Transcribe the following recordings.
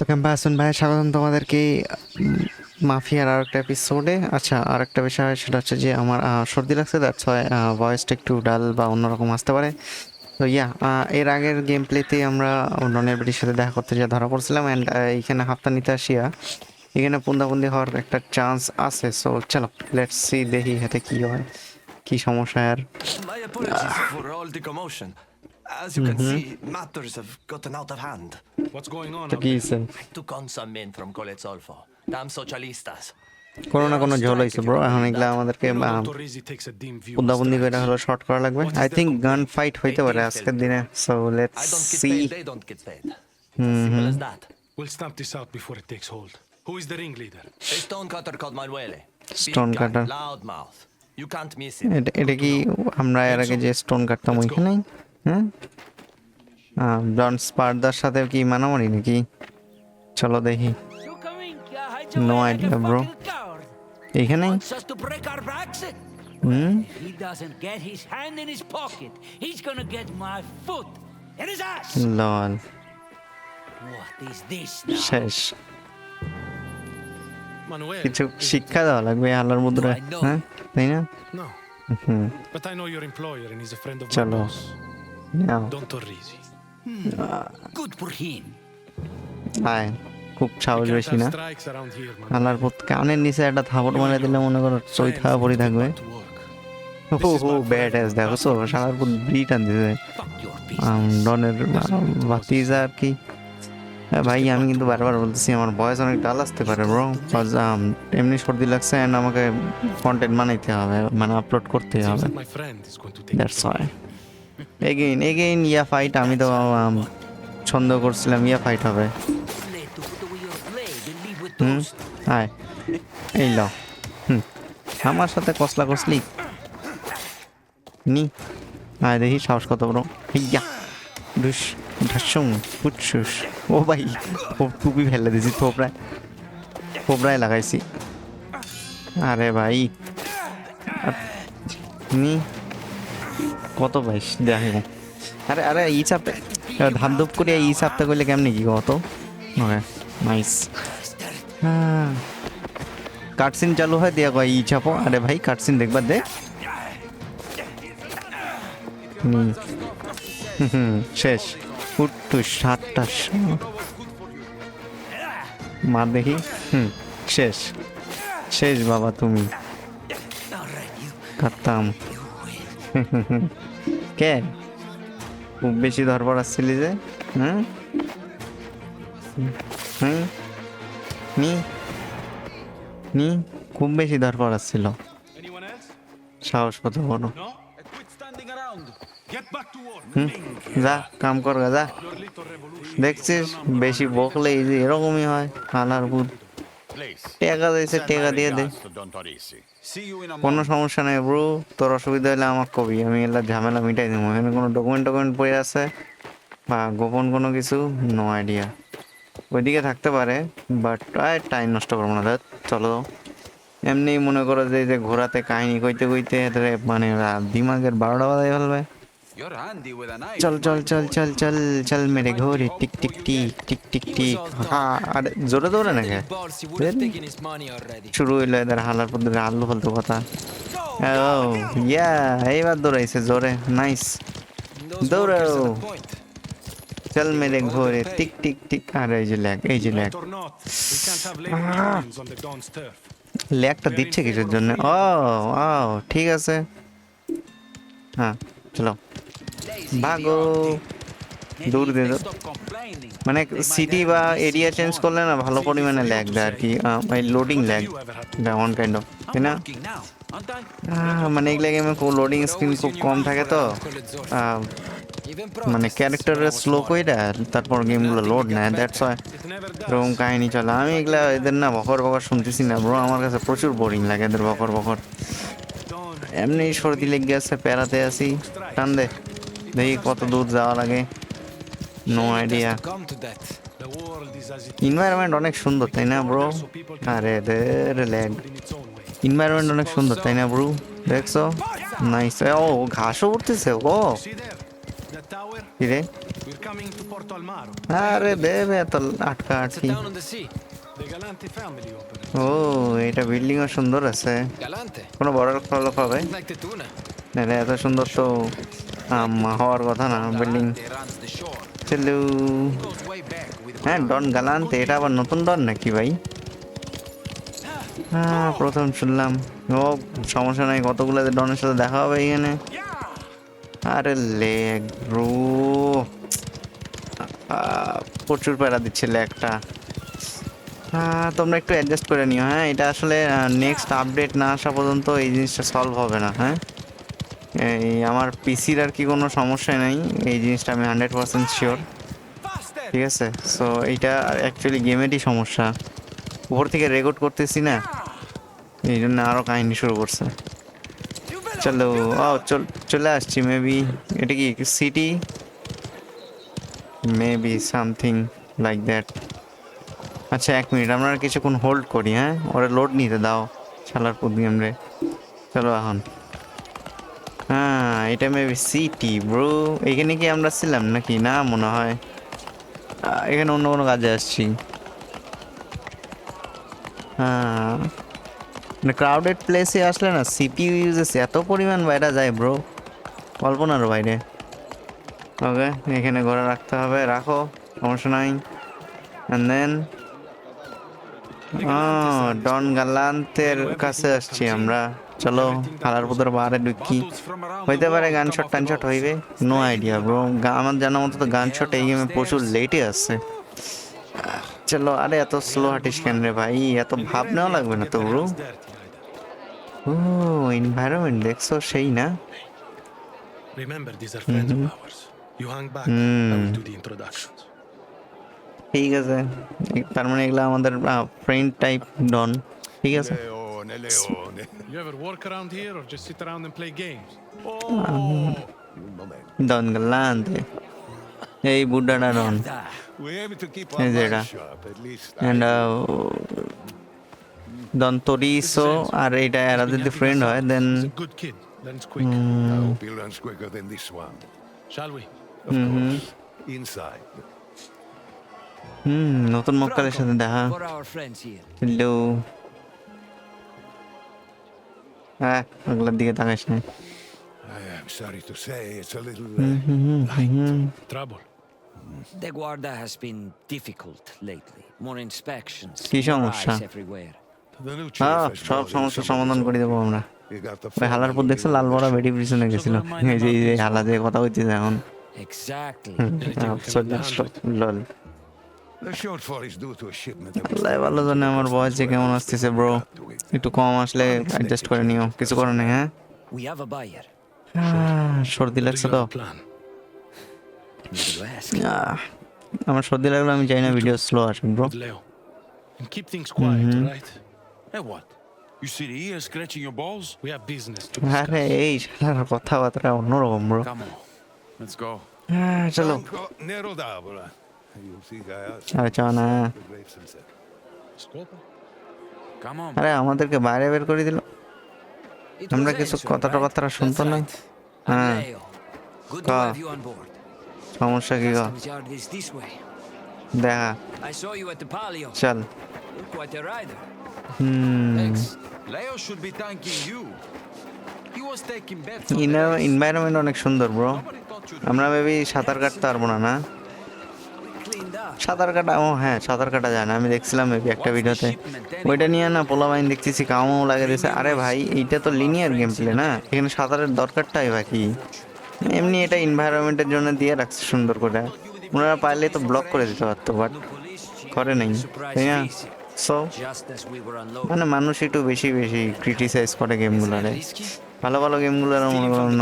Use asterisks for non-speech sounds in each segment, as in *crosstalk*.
তো ক্যাম্পাসন ভাই? স্বাগতম তোমাদেরকে মাফিয়ার আর একটা এপিসোডে আচ্ছা আর একটা বিষয় সেটা হচ্ছে যে আমার সর্দি লাগছে দ্যাটস হয় ভয়েসটা একটু ডাল বা অন্যরকম আসতে পারে। তো ইয়া এর আগের গেম প্লেতে আমরা ডনের বেটির সাথে দেখা করতে যা ধরা পড়ছিলাম অ্যান্ড এইখানে হাফতা নিতে আসিয়া এখানে পুন্দাবন্দি হওয়ার একটা চান্স আছে সো চলো লেটস সি দেখি হাতে কি হয়, কি সমস্যা আর As you can see, matters have gotten out of hand. What's going on? there? হয়েছে I took on some men from Colezzolfo, damn socialistas. কোনো না কোনো ঝোল হয়েছে ব্রো এখন এগুলা আমাদেরকে of করে. হলো শর্ট করা লাগবে আই থিঙ্ক গান ফাইট হইতে পারে আজকের দিনে so I let's see they don't get paid. It's as simple as that. We'll stamp this out before it takes hold. Who is the ringleader? A stonecutter called Manuele. Stonecutter. Loud mouth. You can't miss him. এটা কি আমরা এর আগে যে stone কাটতাম. ওইখানেই হ্যাঁ জন স্পার্দার সাথে কি মানামারি নাকি চলো দেখি to break our backs? হুম. লল শেষ কিছু শিক্ষা দেওয়া লাগবে আল্লাহর মুদ্রা. হ্যাঁ তাই না হুম but now Don Torrisi. Good for him. আয় খুব সাহস বেশি না. আল্লাহর কানের নিচে একটা থাপড় মারে দিলে মনে করো চই খাওয়া পড়ি থাকবে. ও হো ব্যাড অ্যাস দেখো তো সারার পুত ব্রি টান দিতে. ডনের বাতিজা আর কি। হ্যাঁ, ভাই আমি কিন্তু বারবার বলতেছি আমার ভয়েস অনেক ডাল আসতে পারে ব্রো এমনি সর্দি লাগছে অ্যান্ড আমাকে কন্টেন্ট বানাইতে হবে মানে আপলোড করতে হবে। That's why again again yeah fight আমি তো um, সন্দেহ করছিলাম ইয়া ফাইট হবে। হুম? আয়। এই ল। হুম। আমার সাথে কসলা কসলি নি। আয় দেখি সাহস কত বড়। ইয়া। ডুস ঢাসুম ফুটসুস। ও ভাই ও টুপি ফেলে দিছি থোপড়ায়। থোপড়ায় লাগাইছি। আরে ভাই। নি। কত ভাই? দেখো। আরে আরে ই চাপতে ধাপ ধুপ করে ই চাপতে করলে কেমনি কি কত নাইস হ্যাঁ। কাটসিন চালু হয় দিয়া কয় ই চাপো আরে ভাই কাটসিন দেখবা দে। হুম। হুম, শেষ। উঠটুস সাতটাস মা দেখি। হুম শেষ। শেষ বাবা তুমি। কাটতাম। you win. কে? খুব বেশি ধরপড় আসছিলি যে হুম? হুম? নি? নি? খুব বেশি ধরপড় আসছিল। সাহস কত বড়। যা কাম কর গা যা. দেখছিস বেশি বকলে এই যে এরকমই হয় খানার বুধ. টেকা দিয়েছে টেকা দিয়ে দে। কোনো সমস্যা নেই ব্রো তোর অসুবিধা হলে আমাকে কবি আমি এলা ঝামেলা মিটাই দেবো। এখানে কোনো ডকুমেন্ট টকুমেন্ট পড়ে আছে? বা গোপন কোনো কিছু? নো আইডিয়া ওইদিকে থাকতে পারে বাট টাইম নষ্ট করব না। ধ্যাৎ, চলো। এমনি মনে করো যে যে ঘোরাতে কাহিনী কইতে কইতে মানে দিমাগের বারোটা বাজাই ফেলবে। চল চল চল চল চল চল মেরে ঘোরে টিক টিক টিক টিক টিক টিক হ্যাঁ আরে জোরে দৌড়ে না কে Balls, he would have Really? taken his money already. শুরু হইল এদের হালার পদ্ধতি আল্লু ফালতু কথা ও ইয়া এইবার দৌড়াইছে জোরে নাইস point. চল মেরে ঘোরে টিক টিক টিক আর এই যে ল্যাগ এই যে ল্যাগ. ল্যাগটা দিচ্ছে কিসের জন্য ও ও ঠিক আছে হ্যাঁ চলো ভাগো। দূর দিয়ে মানে সিটি বা এরিয়া চেঞ্জ করলে না ভালো পরিমাণে ল্যাগ দেয় আর কি loading lag on kind of তাই না? মানে এগুলো গেমে লোডিং স্ক্রিন খুব কম থাকে তো। মানে ক্যারেক্টারের স্লো. কইরা তারপর গেমগুলো লোড নেয় দ্যাটস ওয়াই এরকম কাহিনী চলে। আমি এগুলা এদের না বকর বকর শুনতেছি না ব্রো আমার কাছে প্রচুর বোরিং লাগে এদের বকর বকর। এমনি সর্দি লেগে আছে প্যারাতে আছি। টান দে। দেখি কত দূর যাওয়া লাগে। নো আইডিয়া ইনভায়রনমেন্ট অনেক সুন্দর তাই না ব্রো আরে দের ল্যাগ. ইনভায়রনমেন্ট অনেক সুন্দর তাই না ব্রো দেখছ? নাইস ও ঘাসও উঠতেছে ও। See there? That tower? কি We're coming to Porto Almaro. আরে দেবে এত আটকা আটকি। Galanti family operate. ও এটা বিল্ডিংও সুন্দর আছে। Galante. কোনো বড় ফলক হবে Like the tuna. নাহলে এত সুন্দর তো আম, হওয়ার কথা না building. Galante runs the shore. চলু। Goes way back with হ্যাঁ ডন গালান্তে এটা আবার নতুন ডন নাকি ভাই? হ্যাঁ প্রথম শুনলাম। ও সমস্যা নাই কতগুলো ডনের সাথে দেখা হবে এখানে? আরে লেগ ব্রো প্রচুর প্যারা দিচ্ছে লেগটা। হ্যাঁ তোমরা একটু অ্যাডজাস্ট করে নিও হ্যাঁ? এটা আসলে নেক্সট আপডেট না আসা পর্যন্ত এই জিনিসটা সলভ হবে না হ্যাঁ? এই আমার পিসির আর কি কোনো সমস্যা নেই, এই জিনিসটা আমি হান্ড্রেড পার্সেন্ট শিওর ঠিক আছে? সো এইটা অ্যাকচুয়ালি গেমেরই সমস্যা। উপর থেকে রেকর্ড করতেছি না, এই জন্য আরও কাহিনী শুরু করছে। চলো ও চল, চলে আসছি মেবি এটা কি city maybe something like that আচ্ছা এক মিনিট, আমরা কিছুক্ষণ হোল্ড করি হ্যাঁ? ওরা লোড নিতে দাও, শালার প্রোগ্রাম রে চলো এখন। হ্যাঁ এটা মেবি সিটি ব্রো এখানে কি আমরা ছিলাম নাকি? না, মনে হয়। এখানে অন্য কোনো কাজে আসছি। হ্যাঁ। মানে ক্রাউডেড প্লেসে আসলে না সিপিইউ ইউজেস এত পরিমাণ বাইরে যায় ব্রো কল্পনার বাইরে। ওকে এখানে ঘরে রাখতে হবে, রাখো, সমস্যা নাই। অ্যান্ড দেন ডন গালান্তের কাছে আসছি আমরা চলো হালার পুতর বারে ঢুকি হইতে পারে গান শট টান শট হইবে নো আইডিয়া ব্রো আমার জানা মতো তো গান শট এই গেমে প্রচুর লেটে আসছে চলো আরে এত স্লো হাঁটিস কেন রে ভাই এত ভাব নেওয়া লাগবে না তো ব্রো. ও এনভায়রনমেন্ট দেখছ সেই না Remember, these are friends of ours. You hang back. I will do the introductions. ঠিক আছে তার মানে এগুলো আমাদের ফ্রেন্ড টাইপ ডন ঠিক আছে Leone, leone. You ever work around here or just sit around and play games? Un momento. Don Galante এই বুড্ডাটা Don We aim to keep Is our it, uh, mouth shut, at least. I and. Don তোরিসো আর এটা এরা যদি friend হয় দেন He's a good kid. Learns quick. I hope he learns quicker than this one. Shall we? Of course. Inside. হুম নতুন মক্কালের সাথে দেখা. Hello হ্যাঁ ওগুলোর দিকে তাকাইস না I sorry to say it's a little. Mm-hmm. Uh, light. Trouble. The Guarda has been difficult lately. More inspections. more eyes everywhere. হ্যাঁ সব সমস্যার সমাধান করে দেবো আমরা ওই হালার পর দেখছ লাল বড়া বেডি পিছনে গেছিল এই যে হালা যে কথা হইতেছে এখন আসলো লল The shortfall is due to a shipment that আল্লাহ ভালো জানে আমার বয়স যে কেমন আসতেছে ব্রো একটু কম আসলে অ্যাডজাস্ট করে নিও কিছু করে নেই হ্যাঁ We have a buyer. সর্দি লাগছে তো আমার সর্দি লাগলে আমি চাই না ভিডিও স্লো আসুক bro keep things quiet, Mm-hmm. all right? Hey, what? You sit here scratching your balls? We have business to discuss. আরে. এই শালার কথাবার্তা অন্যরকম bro Come on. Let's go. হ্যাঁ চলো Nero d'Avola. আমাদেরকে বাইরে বের করে দিল। আমরা কথা টথা শুনতো নাই হ্যাঁ। সমস্যা কি দেখা। চল। ইনভায়রনমেন্ট অনেক সুন্দর ব্রো আমরা ভেবি সাঁতার কাটতে পারব না না? সাঁতার কাটা, ও হ্যাঁ সাঁতার কাটা যায় না। আমি দেখছিলাম একটা ভিডিওতে। ওইটা নিয়ে না পোলা বাইন দেখতেছি, কামাও লাগে দিয়েছে আরে ভাই, এইটা তো লিনিয়ার গেম প্লে না? এখানে সাঁতারের দরকারটাই বাকি এমনি এটা এনভায়রনমেন্টের জন্য দিয়ে রাখছে সুন্দর করে। ওনারা পারলে তো ব্লক করে দিতে পারতো বাট. করে নাই। তাই না? সো. মানে মানুষ একটু বেশি বেশি ক্রিটিসাইজ করে গেমগুলোরে? ভালো ভালো গেমগুলো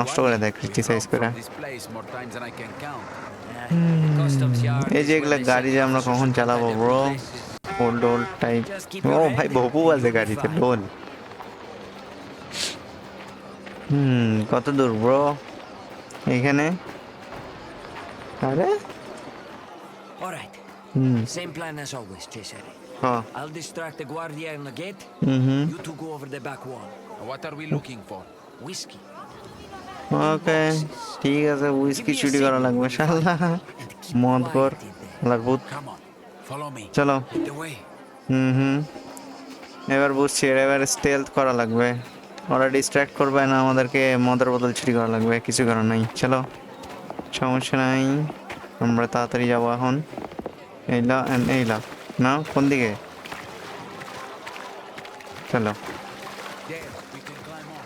নষ্ট করে দেয় ক্রিটিসাইজ করে। এই যে where গাড়ি যে আমরা কখন চালাবো ব্রো ওল্ড ওল্ড টাইপ ও ভাই বহু আছে গাড়িতে ডোল হুম কত দূর ব্রো এখানে আরে right. হুম Same plan as always, Cesare. হ্যাঁ I'll distract the guardia in the gate. Hmm You two go over the back wall. What are we looking for? Whiskey. Okay ঠিক আছে উইস্কি চুরি করা লাগবে শালা on, follow me. চলো। হুম হুম। এবার বুঝছি এবার স্টেলথ করা লাগবে। ওরা ডিস্ট্র্যাক্ট করবে না আমাদেরকে মদের বোতল চুরি করা লাগবে কিছু করার নাই। চলো। সমস্যা নাই। আমরা তাড়াতাড়ি যাব এখন। এইলা এইলা না কোন দিকে চলো There, we can climb on.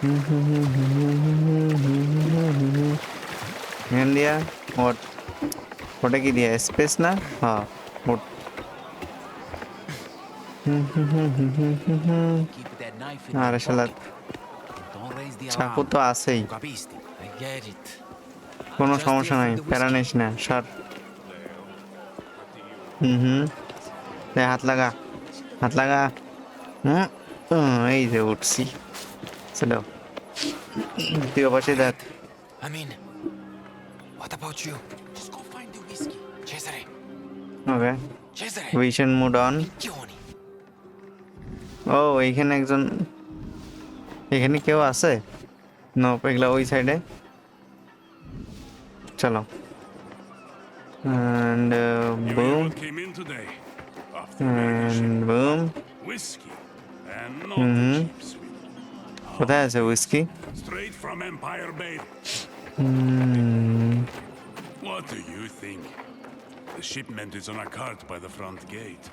ध्यान दिया और फोटो की दिया स्पेस ना? हाँ बोट আরে তো আছেই কোনো সমস্যা নাই প্যারা না সার হুম হুম হাত লাগা হাত লাগা হুম এই যে উঠছি Selam. Diyor baş I mean What about you? Just go find the whiskey. Cesare. Okay. Cesare. We should move on. ও এইখানে একজন এখানে কেউ আছে নো এগুলা ওই সাইডে চলো and uh, boom and boom mm-hmm. cheap sweet. কোথায় আছে whisky Straight from Empire Bay. What do you think? The shipment is on a cart by the front gate.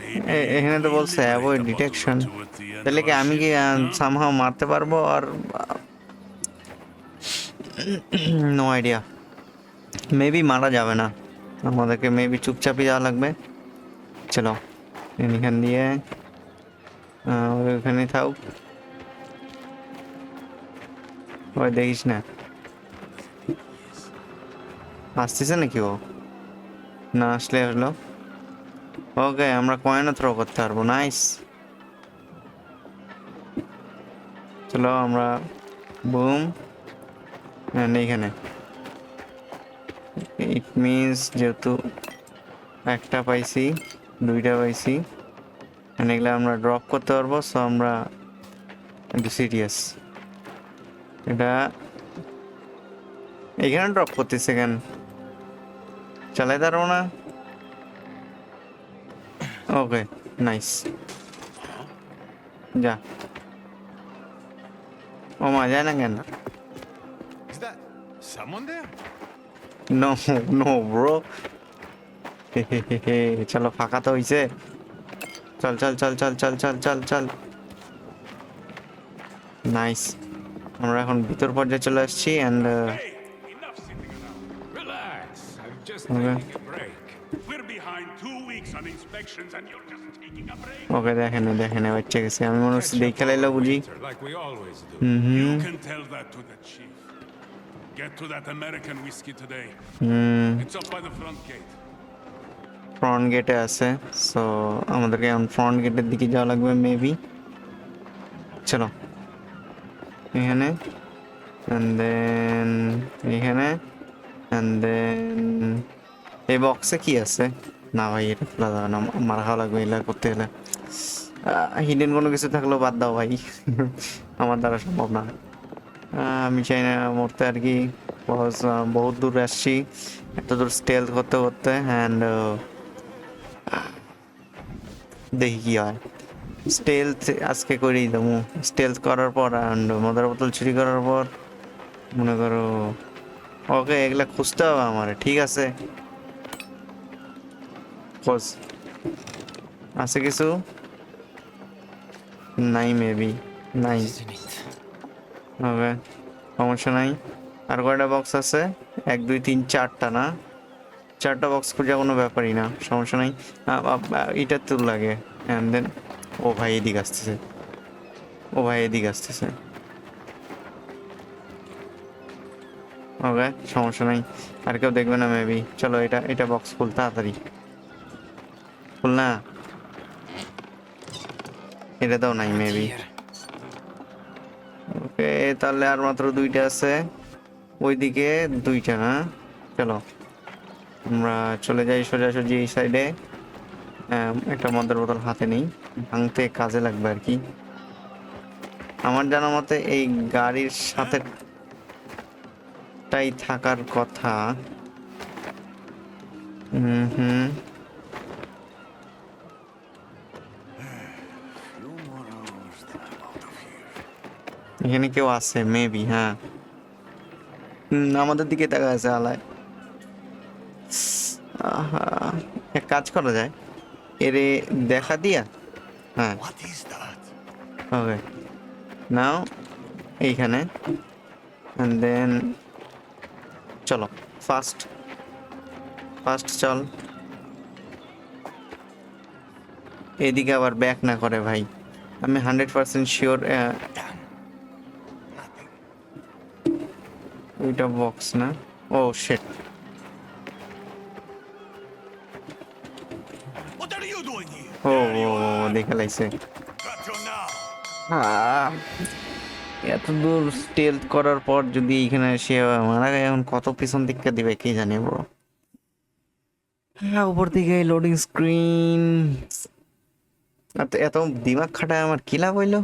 Maybe এ- এখানে তো we'll বলছে liberate avoid a bottle or detection two at the end তাহলে of কি our আমি কি shift, huh? Somehow মারতে পারবো আর no idea maybe মারা যাবে না আমাদেরকে মেবি চুপচাপই যাওয়া লাগবে চলো এখান দিয়ে আহ, ওই ওখানে থাক ওই দেখিস না। আসতেছে নাকি ও? না আসলে হলো। ওকে, আমরা কয়েনও থ্রো করতে পারব। নাইস চলো আমরা বুম এইখানে। ইট মিনস যেহেতু একটা পাইছি, দুইটা পাইছি এগুলো আমরা ড্রপ করতে পারব সো আমরা সিরিয়াস এটা এখানে ড্রপ করতেছে কেন চালাই পারব না। ওকে নাইস যা। ও মা যায় না কেন? নো নো ব্রো চলো ফাঁকা তো হইছে। চল চল চল চল চল চল চল চল। নাইস আমরা এখন ভিতর পর্যায়ে চলে আসছি অ্যান্ড ওকে uh, দেখেন দেখেন বাচ্চা গেছে আমি মনে হচ্ছে দেখে লাইলো বুঝি। হুম হুম। Get to that American whiskey today. Mm. It's up by the front gate. Front গেটে আছে সো আমাদেরকে এখন ফ্রন্ট গেটের দিকে যাওয়া লাগবে মেবি চলো। এখানে অ্যান্ড দেন এখানে অ্যান্ড দেন এই বক্সে কি আছে? না ভাই, এটা খোলা যাবে না, মারা খাওয়া লাগবে, এগুলো করতে গেলে। হিডেন কোনো কিছু থাকলেও বাদ দাও ভাই, আমার দ্বারা সম্ভব না। আমি চাই না মরতে আর কি বহুত দূর আসছি, এত দূর স্টেল করতে করতে অ্যান্ড দেখি কি হয়। স্টেলথ আজকে করেই দেবো। স্টেলথ করার পর অ্যান্ড মদার বোতল চুরি করার পর, মনে করো, ওকে এগুলা খুঁজতে হবে আমার, ঠিক আছে? খোঁজ। আছে কিছু? নাই মেবি নাই। ওকে, সমস্যা নাই। আর কয়টা বক্স আছে? এক, দুই, তিন, চারটা, না? চারটা বক্স খোঁজা কোনো ব্যাপারই না, সমস্যা নাই। এটা তো লাগে। অ্যান্ড দেন ও ভাই এদিকে আসতেছে। ও ভাই এদিকে আসতেছে। ওকে, সমস্যা নাই। আর কেউ দেখবে না মেবি চলো, এটা এটা বক্স খুল, তাড়াতাড়ি। খুল না। এটা তো নাই মেবি. ওকে, তাহলে আর মাত্র দুইটা আছে। ওইদিকে দুইটা, না? চলো। আমরা চলে যাই সোজাসুজি এই সাইডে একটা মদের বোতল হাতে নেই। ভাঙতে কাজে লাগবে আর কি। আমার জানা মতে এই গাড়ির সাথে টাই থাকার কথা। হুম হুম। এখানে কেউ আছে মেবি হ্যাঁ। আমাদের দিকে দেখা আছে আলায়। এক কাজ করা যায়। এরে দেখা দিয়া হ্যাঁ। What is that? ওকে নাও এইখানে। দেন চলো ফার্স্ট ফার্স্ট চল। এদিকে আবার ব্যাক না করে ভাই। আমি হান্ড্রেড পার্সেন্ট শিওর ওইটা বক্স না। ও শেট What are you doing here? ও ও ও, দেখে লাইছে এত দূর স্টেলথ করার পর যদি সে মারা এখন কত পিছন দিবে কে জানে ব্রো হ্যাঁ উপর দিকে লোডিং স্ক্রিন এত দিমাগ খাটায় আমার কি লাভ হইল?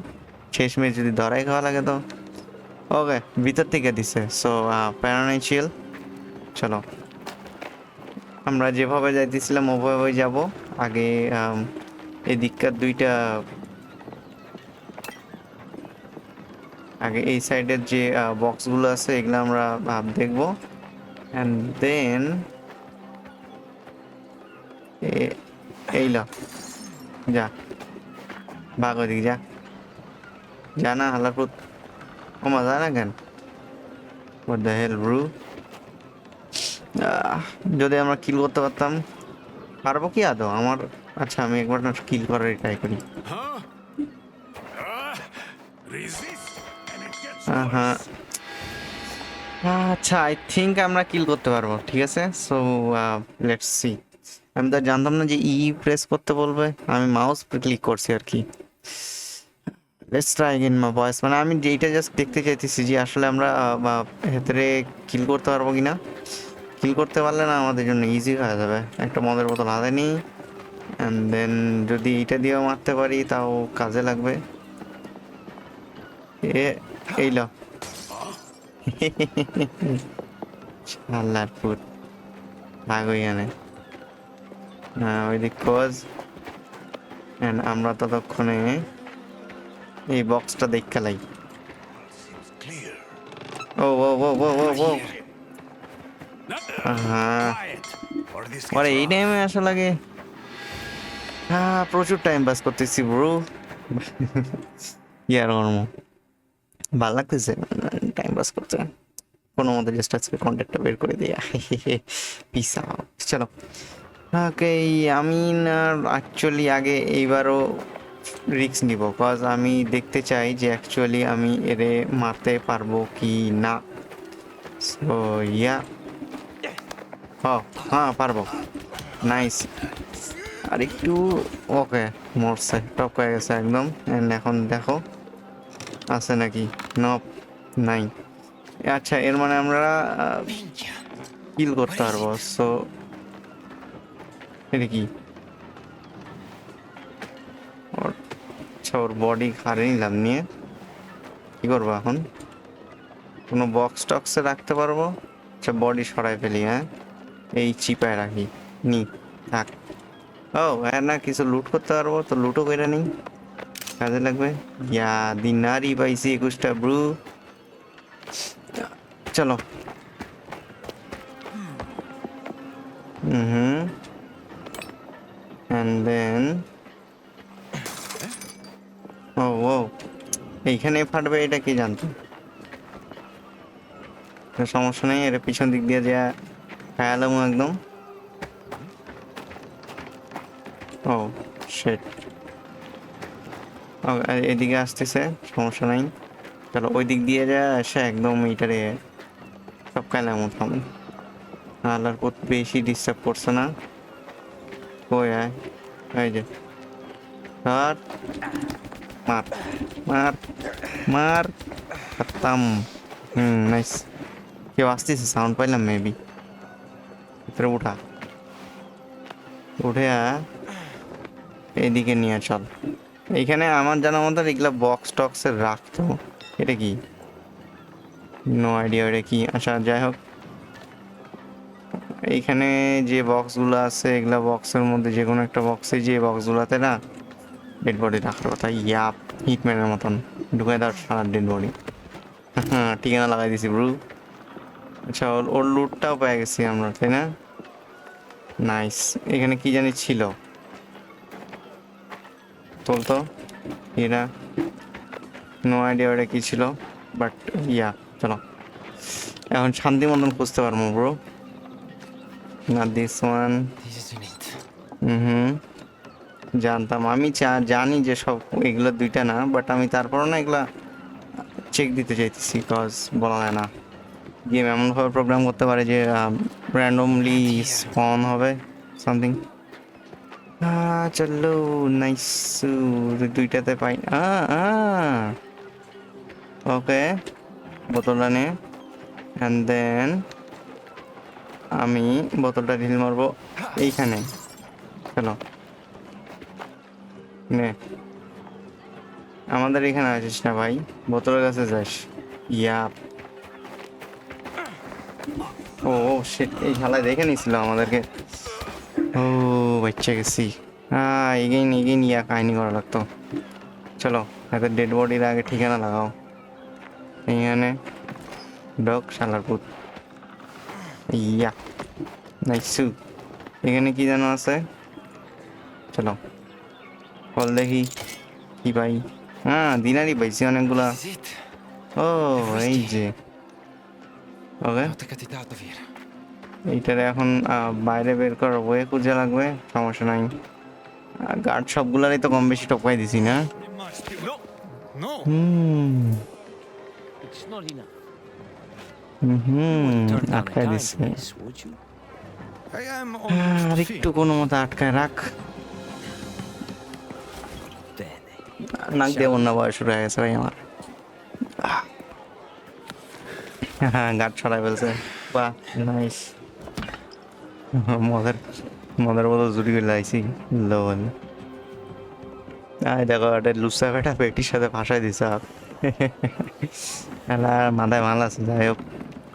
শেষমেশ যদি ধরাই খাওয়া লাগে তো। ওকে ভিতর থেকে দিছে। সো প্যারানাই চিল চলো। আমরা যেভাবে যাইতেছিলাম, ওভাবে যাব। আগে এদিককার দুইটা আগে এই সাইডের যে বক্সগুলো আছে এগুলো আমরা ভাব দেখব। অ্যান্ড দেন এই ল। যা। ভাগ ওইদিকে যা। যা না হালারপুর ও মজা না কেন? The hell, bro? আহ, যদি আমরা কিল করতে পারতাম পারব কি আদৌ? আমার আচ্ছা আমি একবার না কিল করার ট্রাই করি। হ্যাঁ আচ্ছা আই থিঙ্ক আমরা কিল করতে পারব, ঠিক আছে? সো লেটস সি আমি তো জানতাম না যে ই প্রেস করতে বলবে। আমি মাউস ক্লিক করছি আর কি। Let's try in my voice মানে আমি যেইটা জাস্ট দেখতে চাইতেছি যে আসলে আমরা ভেতরে কিল করতে পারব কি না কিল করতে পারলে না আমাদের জন্য ইজি হয়ে যাবে। একটা মদের বোতল হাতে নিই। অ্যান্ড দেন যদি এইটা দিয়েও মারতে পারি তাও কাজে লাগবে। এ এই ল। আল্লাহর পুত ভাগো এখানে হ্যাঁ ওই দিক খোঁজ অ্যান্ড আমরা ততক্ষণে এই বক্সটা দেখ খেলাই clear. ও ও ও ও ও। ও হ্যাঁ এই টাইমে আসা লাগে। হ্যাঁ প্রচুর টাইম পাস করতেছি ব্রো ইয়ার কর্ম ভালো লাগতেছে টাইম পাস করতে। কোনো মতে জাস্ট আজকে কন্ট্যাক্টটা বের করে দিয়া। পিস চলো। ওকে আমি না অ্যাকচুয়ালি আগে এইবারও রিক্স নিব কজ আমি দেখতে চাই যে অ্যাকচুয়ালি আমি এরে মারতে পারব কি না। সো ইয়া ও হ্যাঁ পারব। নাইস আর একটু ওকে মরছে টপ হয়ে গেছে একদম। And এখন দেখো, আছে নাকি? নপ নাই। আচ্ছা এর মানে আমরা কিল করতে পারব। সো এটা কি? আচ্ছা ওর বডি খারে নিলাম নিয়ে। কি করব এখন? কোনো বক্স টক্সে রাখতে পারব? আচ্ছা বডি সরাই ফেলি হ্যাঁ। এই চিপায় রাখি। নি, থাক। ও হ্যাঁ না, কিছু লুট করতে পারব, তো লুটও নিই। কাজে লাগবে। দিনারি একুশটা, ব্রু। চলো। হুম। অ্যান্ড দেন ও ও, এইখানে ফাটবে, এটা কি জানতো? সমস্যা নেই, এটা পিছন দিক দিয়ে যা খায়ালাম একদম। শেট এদিকে আসতেছে, সমস্যা নাই। চলো ওই দিক দিয়ে যা এসে একদম এইটারে সব খাইলাম উঠলাম আল্লাহর পথ বেশি ডিস্টার্ব করছে না। কই আয় যে। ধর। মার মার মার। খতম হুম নাইস কেউ আসতেছে সাউন্ড পাইলাম মেবি ভিতরে উঠা। উঠে এদিকে নিয়ে চল। এইখানে আমার জানা মতো এগুলা বক্স টক্সে রাখতো এটা কি? নো আইডিয়া এটা কি। আচ্ছা যাই হোক। এইখানে যে বক্সগুলো আছে, এগুলা বক্সের মধ্যে যে কোনো একটা বক্সে যে বক্সগুলোতে না ডেড বডি রাখার কথা। ইয়াপ হিটম্যানের মতন। ঢুকে দেওয়ার সারা ডেড বডি হ্যাঁ ঠিকানা লাগাই দিছি ব্রু আচ্ছা ওর ওর লুটটাও পেয়ে গেছি আমরা, তাই না? নাইস এখানে কি জানি ছিল? তোলতো এরা নো আইডিয়া ওটা কি ছিল বাট ইয়া চলো। এখন শান্তি মতন খুঁজতে পারব ব্রো না দিস ওয়ান. হুম। জানতাম। আমি চা- জানি যে সব এগুলো দুইটা না বাট আমি তারপরও না এগুলা চেক দিতে চাইতেছি কজ বলা যায় না। গেম এমনভাবে প্রোগ্রাম করতে পারে যে র্যান্ডমলি স্পন হবে সামথিং চলো নাইস দুইটাতে পাই ওকে বোতলটা নে অ্যান্ড দেন আমি বোতলটা ঢিল মারবো এইখানে। চলো। নে। আমাদের এখানে আসিস না ভাই, বোতলের কাছে যাস। ইয়া ও সে এই খেলায় দেখে নিছিল আমাদেরকে। ও, বাচ্চা গেছি। হ্যাঁ এগেইন এগেইন ইয়া কাহিনি করা লাগতো। চলো এত ডেড বডির আগে ঠিকানা লাগাও। এইখানে ডক শালার পুত ইয়া নাইসু এখানে কি যেন আছে? চলো ফল দেখি কি পাই? হ্যাঁ দিনারই পাইছি অনেকগুলা. ও এই যে। ওকে. এইটারে এখন বাইরে বের করার ওয়ে খুঁজে লাগবে সমস্যা নাই। গার্ড সবগুলারই তো কম বেশি টপাই দিছি না। আটকায় দিচ্ছে আর একটু কোনো মতো আটকায় রাখ. নাক দিয়ে বন্যা বয়স শুরু হয়ে গেছে ভাই আমার। হ্যাঁ গাছ ছড়াই ফেলছে। বাহ নাইস মদের মদের বোতল জুড়ি করে লাইছি লোল আয় দেখো একটা লুসা বেটা পেটির সাথে ফাঁসাই দিছে মাথায় মাল আছে যাই হোক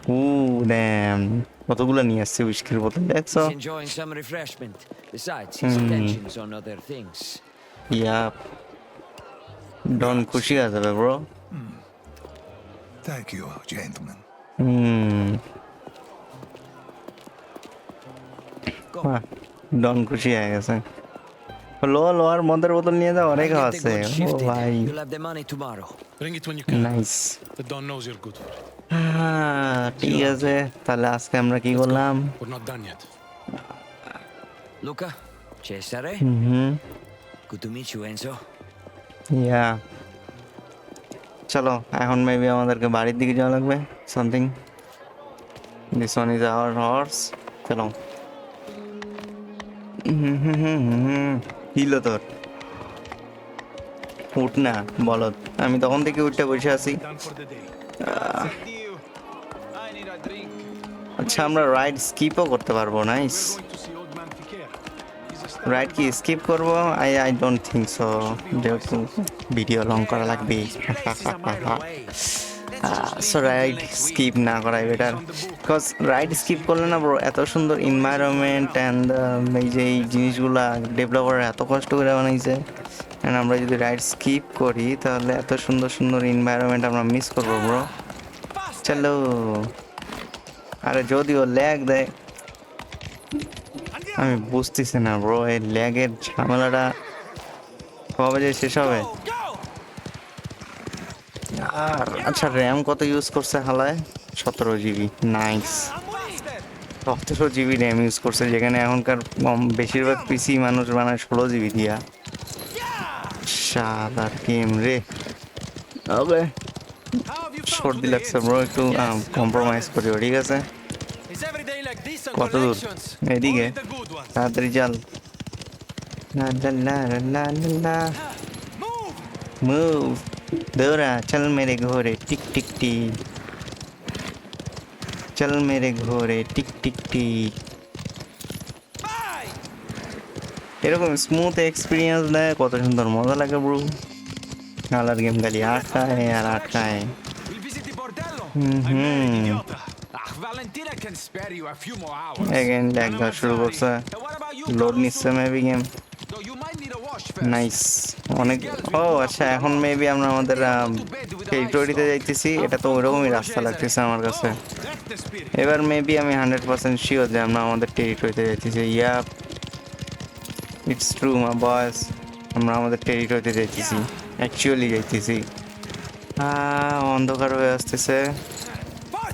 উ ড্যাম কতগুলো নিয়ে আসছে উইস্কির বোতল দেখছ? Hmm. ইয়া ডন খুশি আছে bro Thank you, gentlemen. Don খুশি হয়ে গেছে লো লো আর মদের বোতল নিয়ে যাও অনেক Get the আছে goods ও shifted. ভাই You'll have the money tomorrow. Bring it when you can. Nice The Don knows you're good for it. হ্যাঁ, ঠিক আছে তাহলে আজকে আমরা কি করলাম We're not done yet. Luca, Cesare, hmm good to meet you, Enzo. ইয়া চলো এখন মেবি আমাদেরকে বাড়ির দিকে যাওয়া লাগবে something this one is our horse চলো হিলো তোর। উঠ না বলত আমি তখন থেকে উঠতে বসে আছি. আচ্ছা আমরা রাইড স্কিপও করতে পারব নাইস. রাইড কি স্কিপ করব? I I don't think so যেহেতু ভিডিও লং করা লাগবে *laughs* সো রাইড স্কিপ না করাই বেটার বিকজ রাইড স্কিপ করলে না ব্রো এত সুন্দর এনভায়রনমেন্ট অ্যান্ড এই যে এই জিনিসগুলা ডেভেলপার এত কষ্ট করে বানাইছে। অ্যান্ড আমরা যদি রাইড স্কিপ করি, তাহলে এত সুন্দর সুন্দর এনভায়রনমেন্ট আমরা মিস করব ব্রো চলো। আরে যদিও ল্যাগ দেয়, আমি বুঝতেছি না ব্রো এই ল্যাগের ঝামেলাটা কবে যে শেষ হবে? আর আচ্ছা র্যাম কত ইউজ করছে হালায়? সতেরো জিবি নাইস সতেরো জিবি র্যাম ইউজ করছে, যেখানে এখনকার বেশিরভাগ পিসি মানুষ বানায় ষোলো জিবি দিয়া। সাদার গেম রে। ওকে সর্দি লাগছে ব্রো একটু কম্প্রোমাইজ করি ঠিক আছে? কত দূর? এদিকে. তাড়াতাড়ি চাল। মুভ দৌড়া চল মেরে ঘোরে টিক টিক টিক চল মেরে ঘোরে টিক টিক টিক এরকম স্মুথ এক্সপিরিয়েন্স দেয় কত সুন্দর মজা লাগে ব্রু কালার গেম খালি আটকায় আর আটকায় শুরু করছে। লোড? নিচ্ছে মেবি গেম নাইস অনেক ও আচ্ছা এখন মেবি আমরা আমাদের টেরিটরিতে যাইতেছি। এটা তো ওইরকমই রাস্তা লাগতেছে আমার কাছে। এবার মেবি আমি হান্ড্রেড পার্সেন্ট শিওর যে আমরা আমাদের টেরিটরিতে যাইতেছি। ইয়া ইটস ট্রু মা বয়স আমরা আমাদের টেরিটরিতে যাইতেছি। অ্যাকচুয়ালি যাইতেছি। অন্ধকার হয়ে আসতেছে।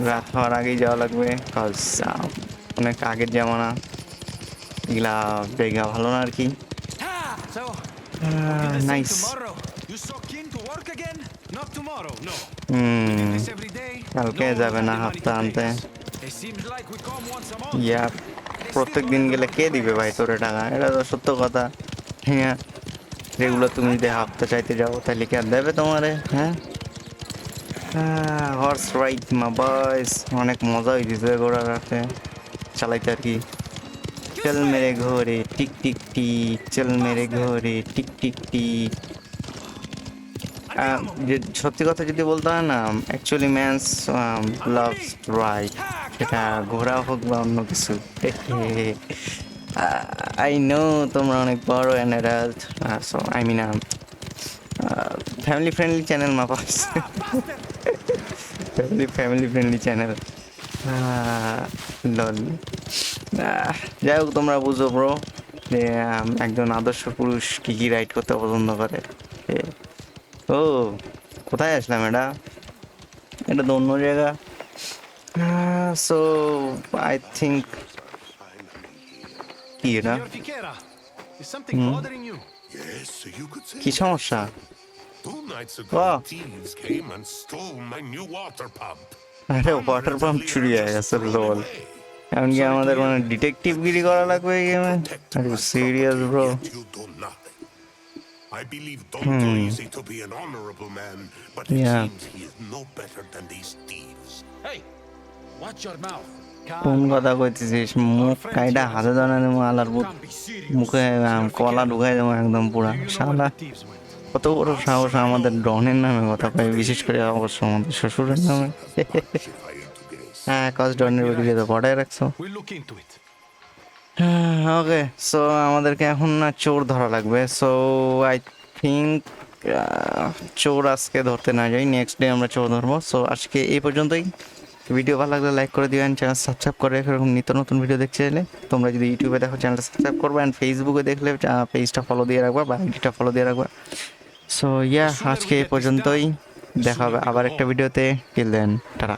রাত হওয়ার আগেই যাওয়া লাগবে। কজ অনেক আগের জামানা। এগুলা জায়গা ভালো না আর কি। So, nice tomorrow, you so keen to work again? Not tomorrow, no. Hmm This every day? কালকে যাবে না হাফতা আনতে. ইয়া প্রত্যেক দিন গেলে কে দিবে ভাই তোরে টাকা? এটা তো সত্য কথা। হ্যাঁ। যেগুলো তুমি যদি হাফতা চাইতে যাও তাহলে কি আর দেবে তোমারে? হ্যাঁ? হর্স রাইড মা বয়স অনেক মজা হইতেছে ঘোড়া রাতে চালাইতে আর কি। চল মেরে ঘরে টিক টিক টিক চল মেরে ঘরে টিক টিক যে সত্যি কথা যদি বলতে হয় না অ্যাকচুয়ালি ম্যানস লাভ রাইট সেটা ঘোরা হোক বা অন্য কিছু। আই নো *laughs* তোমরা অনেক বড় অ্যানারাল্ট so I mean family friendly channel মা পাস ফ্যামিলি ফ্যামিলি ফ্রেন্ডলি চ্যানেল যাই হোক তোমরা বুঝো ব্রো যে একজন আদর্শ পুরুষ কি কি রাইড করতে পছন্দ করে। ও কোথায় আসলাম এটা? এটা তো অন্য জায়গা। সো আই থিঙ্ক কি এটা? কি সমস্যা? Two আরে ওয়াটার পাম্প চুরি হয়ে গেছে লোল এমনকি আমাদের মানে ডিটেকটিভ গিরি করা লাগবে এই গেমে আরে serious bro. I believe Don Luisi to be an honorable man, but it Yeah. seems he is no better than these thieves. Hey, watch your mouth. কোন কথা কইতেছিস মুখ কাইটা হাতে দানা দেবো আলার. মুখে কলা ঢুকাই দেবো একদম পুরা শালা. কত বড় সাহস আমাদের ডনের নামে কথা কয় বিশেষ করে অবশ্য আমাদের শ্বশুরের নামে. হ্যাঁ কস ডনের বেরিয়ে তো পড়ায় রাখছো। ওকে সো আমাদেরকে এখন না চোর ধরা লাগবে। সো আই থিঙ্ক চোর আজকে ধরতে না যাই নেক্সট ডে আমরা চোর ধরবো। সো আজকে এই পর্যন্তই। ভিডিও ভালো লাগলে লাইক করে দিবেন চ্যানেল সাবস্ক্রাইব করে এরকম নিত্য নতুন ভিডিও দেখতে চাইলে তোমরা যদি ইউটিউবে দেখো চ্যানেলটা সাবস্ক্রাইব করবে অ্যান্ড ফেসবুকে দেখলে পেজটা ফলো দিয়ে রাখবা বা আইডিটা ফলো দিয়ে রাখবা। সো ইয়া আজকে এই পর্যন্তই। দেখা হবে আবার একটা ভিডিওতে। কিলেন দেন টাটা